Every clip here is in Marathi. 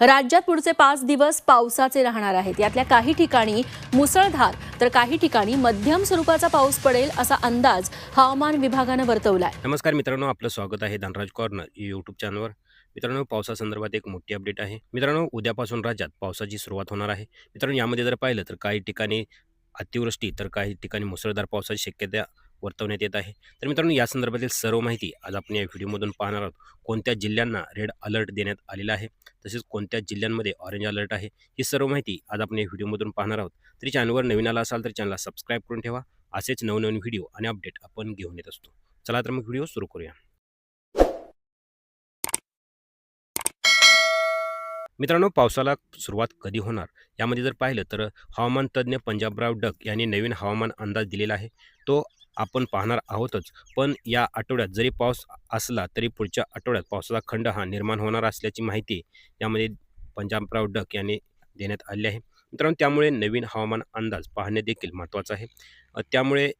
राज्यात पुढचे पाच दिवस पावसाचे राहणार आहेत. यातल्या काही ठिकाणी मुसळधार तर काही ठिकाणी मध्यम स्वरूपाचा पाऊस पडेल असा अंदाज हवामान विभागानं वर्तवलाय. नमस्कार मित्रांनो आपलं स्वागत आहे धनराज कॉर्नर यूट्यूब चॅनलवर मित्रांनो पावसासंदर्भात एक मोठी अपडेट आहे. मित्रांनो उद्यापासून राज्यात पावसाची सुरुवात होणार आहे. मित्रांनो यामध्ये जर पाहिलं तर काही ठिकाणी अतिवृष्टी तर काही ठिकाणी मुसळधार पावसाची शक्यता वर्तवण्यात येत आहे. तर मित्रांनो या संदर्भातील सर्व माहिती आज आपण या व्हिडिओमधून पाहणार आहोत. कोणत्या जिल्ह्यांना रेड अलर्ट देण्यात आलेला आहे? तसेच कोणत्या जिल्ह्यांमध्ये ऑरेंज अलर्ट आहे? ही सर्व माहिती आज आपण या व्हिडिओमधून पाहणार आहोत. तरी चॅनलवर नवीन आला असाल तर चॅनलला सबस्क्राईब करून ठेवा. असेच नवनवीन व्हिडिओ आणि अपडेट आपण घेऊन येत असतो. चला तर मग व्हिडिओ सुरू करूया. मित्रांनो पावसाला सुरुवात कधी होणार? यामध्ये जर पाहिलं तर हवामान तज्ज्ञ पंजाबराव डक यांनी नवीन हवामान अंदाज दिलेला आहे. तो आपण पाहणार आहोतच. पण या आठवड्यात जरी पाऊस असला तरी पुढच्या आठवड्यात पावसाचा खंड हा निर्माण होणार असल्याची माहिती यामध्ये पंजाबराव डक यांनी देण्यात आली आहे. मित्रांनो त्यामुळे नवीन हवामान अंदाज पाहणे देखील महत्त्वाचं आहे. त्यामुळे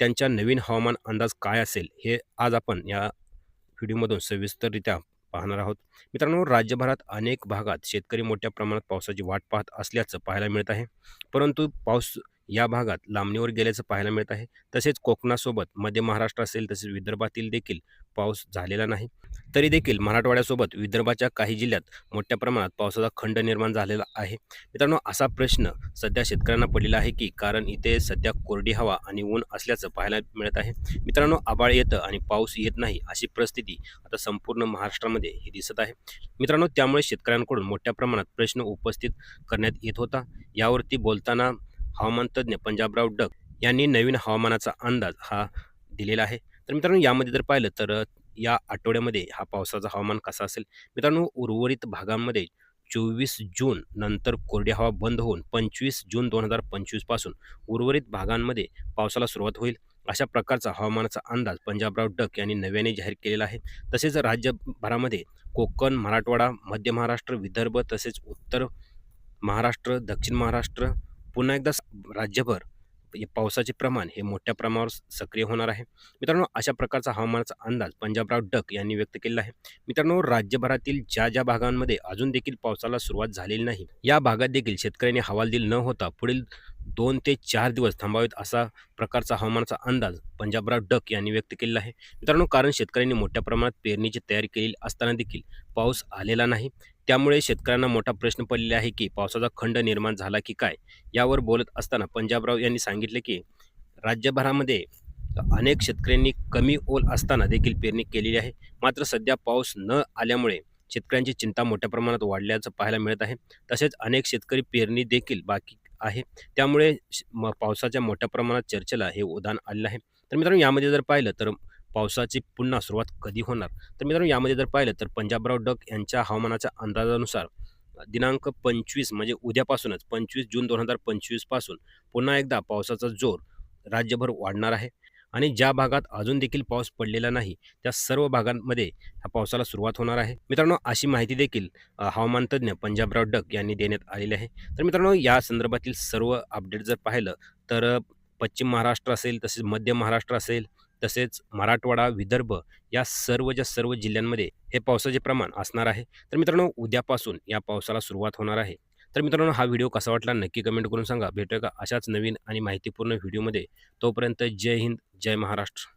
त्यांच्या नवीन हवामान अंदाज काय असेल हे आज आपण या व्हिडिओमधून सविस्तररित्या पाहणार आहोत. मित्रांनो राज्यभरात अनेक भागात शेतकरी मोठ्या प्रमाणात पावसाची वाट पाहत असल्याचं पाहायला मिळत आहे. परंतु पाऊस या भागात लांबणीवर गेल्याचं पाहायला मिळत आहे. तसेच कोकणासोबत मध्य महाराष्ट्र असेल तसेच विदर्भातील देखील पाऊस झालेला नाही. तरी देखील मराठवाड्यासोबत विदर्भाच्या काही जिल्ह्यात मोठ्या प्रमाणात पावसाचा खंड निर्माण झालेला आहे. मित्रांनो असा प्रश्न सध्या शेतकऱ्यांना पडलेला आहे की कारण इथे सध्या कोरडी हवा आणि ऊन असल्याचं पाहायला मिळत आहे. मित्रांनो आबाळ येतं आणि पाऊस येत नाही अशी परिस्थिती आता संपूर्ण महाराष्ट्रामध्ये ही दिसत आहे. मित्रांनो त्यामुळे शेतकऱ्यांकडून मोठ्या प्रमाणात प्रश्न उपस्थित करण्यात येत होता. यावरती बोलताना हवामान तज्ज्ञ पंजाबराव डक यांनी नवीन हवामानाचा अंदाज हा दिलेला आहे. तर मित्रांनो यामध्ये जर पाहिलं तर या आठवड्यामध्ये हा पावसाचा हवामान कसा असेल? मित्रांनो उर्वरित भागांमध्ये चोवीस जून नंतर कोरडी हवा बंद होऊन पंचवीस जून दोन हजार पंचवीसपासून उर्वरित भागांमध्ये पावसाला सुरुवात होईल. अशा प्रकारचा हवामानाचा अंदाज पंजाबराव डक यांनी नव्याने जाहीर केलेला आहे. तसेच राज्यभरामध्ये कोकण मराठवाडा मध्य महाराष्ट्र विदर्भ तसेच उत्तर महाराष्ट्र दक्षिण महाराष्ट्र पुन्हा एकदा स- राज्यभर हे पावसाचे प्रमाण हे मोठ्या प्रमाणावर सक्रिय होणार आहे. मित्रांनो अशा प्रकारचा हवामानाचा अंदाज पंजाबराव डक यांनी व्यक्त केलेला आहे. मित्रांनो राज्यभरातील ज्या ज्या भागांमध्ये अजून देखील पावसाला सुरुवात झालेली नाही या भागात देखील शेतकऱ्यांनी हवालदिल न होता पुढील दोन ते चार दिवस थांबावेत असा प्रकारचा हवामानाचा अंदाज पंजाबराव डक यांनी व्यक्त केलेला आहे. मित्रांनो कारण शेतकऱ्यांनी मोठ्या प्रमाणात पेरणीची तयारी केलेली असताना देखील पाऊस आलेला नाही. त्यामुळे शेतकऱ्यांना मोठा प्रश्न पडलेला आहे की पावसाचा खंड निर्माण झाला की काय? यावर बोलत असताना पंजाबराव यांनी सांगितले की राज्यभरामध्ये अनेक शेतकऱ्यांनी कमी ओल असताना देखील पेरणी केलेली आहे. मात्र सध्या पाऊस न आल्यामुळे शेतकऱ्यांची चिंता मोठ्या प्रमाणात वाढल्याचं पाहायला मिळत आहे. तसेच अनेक शेतकरी पेरणी देखील बाकी आहे. त्यामुळे म- पावसाच्या मोठ्या प्रमाणात चर्चेला हे उदाहरण आलेलं आहे. तर मित्रांनो यामध्ये जर पाहिलं तर पावसाची पुन्हा सुरुवात कधी होणार? तर मित्रांनो यामध्ये जर पाहिलं तर पंजाबराव डक यांच्या हवामानाच्या अंदाजानुसार दिनांक पंचवीस म्हणजे उद्यापासूनच पंचवीस जून दोन हजार पंचवीसपासून पुन्हा एकदा पावसाचा जोर राज्यभर वाढणार आहे. आणि ज्या भागात अजून देखील पाऊस पडलेला नाही त्या सर्व भागांमध्ये ह्या पावसाला सुरुवात होणार आहे. मित्रांनो अशी माहिती देखील हवामान तज्ज्ञ पंजाबराव डक यांनी देण्यात आलेली आहे. तर मित्रांनो या संदर्भातील सर्व अपडेट जर पाहिलं तर पश्चिम महाराष्ट्र असेल तसेच मध्य महाराष्ट्र असेल तसेच मराठवाडा विदर्भ या सर्वच्या सर्व जिल्ह्यांमध्ये हे पावसाचे प्रमाण असणार आहे. तर मित्रांनो उद्यापासून या पावसाला सुरुवात होणार आहे. तर मित्रांनो हा व्हिडिओ कसा वाटला नक्की कमेंट करून सांगा. भेटूया का अशाच नवीन आणि माहितीपूर्ण व्हिडिओमध्ये. तोपर्यंत जय हिंद जय महाराष्ट्र.